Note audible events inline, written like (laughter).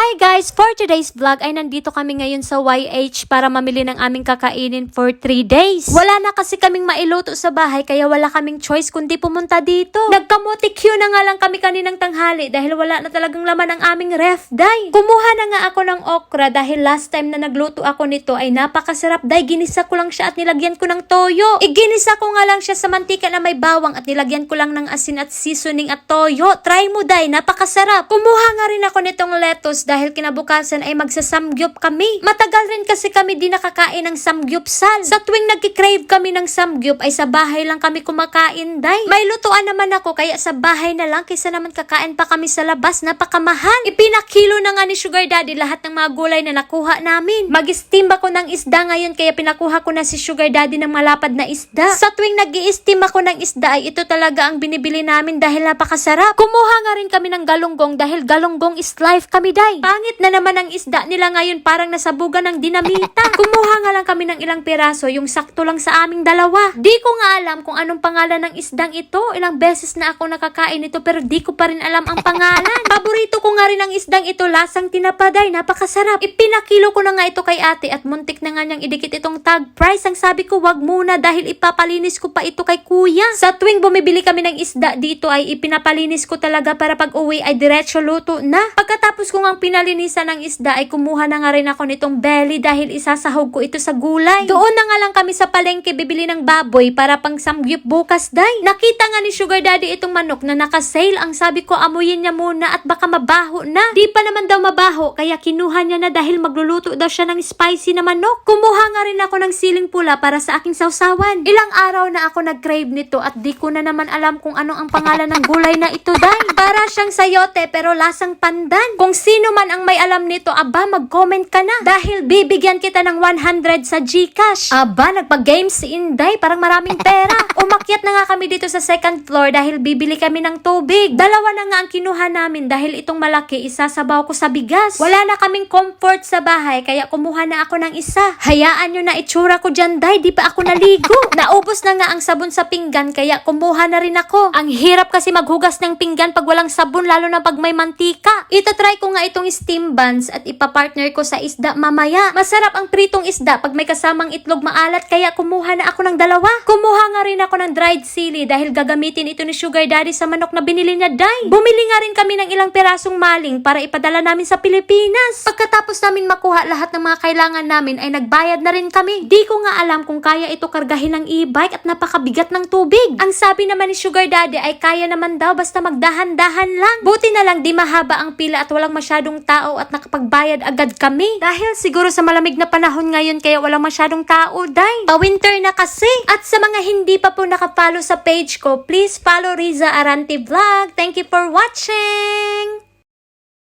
Hi guys! For today's vlog ay nandito kami ngayon sa YH para mamili ng aming kakainin for 3 days. Wala na kasi kaming mailuto sa bahay kaya wala kaming choice kundi pumunta dito. Nagkamuti queue na nga lang kami kaninang tanghali dahil wala na talagang laman ang aming ref, day. Kumuha na nga ako ng okra dahil last time na nagluto ako nito ay napakasarap, day. Ginisa ko lang siya at nilagyan ko ng toyo. Iginisa ko nga lang siya sa mantika na may bawang at nilagyan ko lang ng asin at seasoning at toyo. Try mo, day. Napakasarap. Kumuha nga rin ako nitong lettuce dahil kinabukasan ay magsasamgyup kami. Matagal rin kasi kami di nakakain ng samgyupsal. Sa tuwing nagkikrave kami ng samgyup ay sa bahay lang kami kumakain, day. May lutuan naman ako kaya sa bahay na lang kaysa naman kakain pa kami sa labas. Napakamahal. Ipinakilo na nga ni Sugar Daddy lahat ng mga gulay na nakuha namin. Mag-steam ako ng isda ngayon kaya pinakuha ko na si Sugar Daddy ng malapad na isda. Sa tuwing nag steam ako ng isda ay ito talaga ang binibili namin dahil napakasarap. Kumuha nga rin kami ng galunggong dahil galunggong is life kami, day. Pangit na naman ang isda nila ngayon parang nasabugan ng dinamita. (laughs) Kumuha nga lang kami ng ilang piraso, yung sakto lang sa aming dalawa. Di ko nga alam kung anong pangalan ng isdang ito. Ilang beses na ako nakakain ito pero di ko pa rin alam ang pangalan. (laughs) Paborito ko nga rin ang isdang ito, lasang tinapaday, napakasarap. Ipinakilo ko na nga ito kay ate at muntik na nga niyang idikit itong tag price. Ang sabi ko, wag muna dahil ipapalinis ko pa ito kay kuya. Sa tuwing bumibili kami ng isda dito ay ipinapalinis ko talaga para pag uwi ay diretso luto na. Pagkatapos ko nga pinalinisan ng isda ay kumuha na nga rin ako nitong belly dahil isasahog ko ito sa gulay. Doon na nga lang kami sa palengke bibili ng baboy para pang samgyup bukas day. Nakita nga ni Sugar Daddy itong manok na naka-sale. Ang sabi ko amuyin niya muna at baka mabaho na. Di pa naman daw mabaho kaya kinuha niya na dahil magluluto daw siya ng spicy na manok. Kumuha nga rin ako ng siling pula para sa aking sausawan. Ilang araw na ako nag-crave nito at di ko na naman alam kung ano ang pangalan ng gulay na ito day. Para siyang sayote pero lasang pandan. Kung sino man ang may alam nito, aba mag-comment ka na. Dahil bibigyan kita ng 100 sa Gcash. Aba, nagpa-game si Inday. Parang maraming pera. (laughs) Umakyat na nga kami dito sa second floor dahil bibili kami ng tubig. Dalawa na nga ang kinuha namin dahil itong malaki isasabaw ko sa bigas. Wala na kaming comfort sa bahay kaya kumuha na ako ng isa. Hayaan nyo na itsura ko dyan, Day. Di pa ako naligo. (laughs) Naubos na nga ang sabon sa pinggan kaya kumuha na rin ako. Ang hirap kasi maghugas ng pinggan pag walang sabon lalo na pag may mantika. Itatry ko nga itong steam buns at ipapartner ko sa isda mamaya. Masarap ang pritong isda pag may kasamang itlog maalat kaya kumuha na ako ng dalawa. Kumuha nga rin ako ng dried sili dahil gagamitin ito ni Sugar Daddy sa manok na binili niya, Day. Bumili nga rin kami ng ilang pirasong maling para ipadala namin sa Pilipinas. Pagkatapos namin makuha lahat ng mga kailangan namin ay nagbayad na rin kami. Di ko nga alam kung kaya ito kargahin ng e-bike at napakabigat ng tubig. Ang sabi naman ni Sugar Daddy ay kaya naman daw basta magdahan-dahan lang. Buti na lang di mahaba ang pila at walang masyadong tao at nakapagbayad agad kami. Dahil siguro sa malamig na panahon ngayon kaya walang masyadong tao, day. Pa-winter na kasi. At sa mga hindi pa po nakapollow sa page ko, please follow Riza Arante Vlog. Thank you for watching!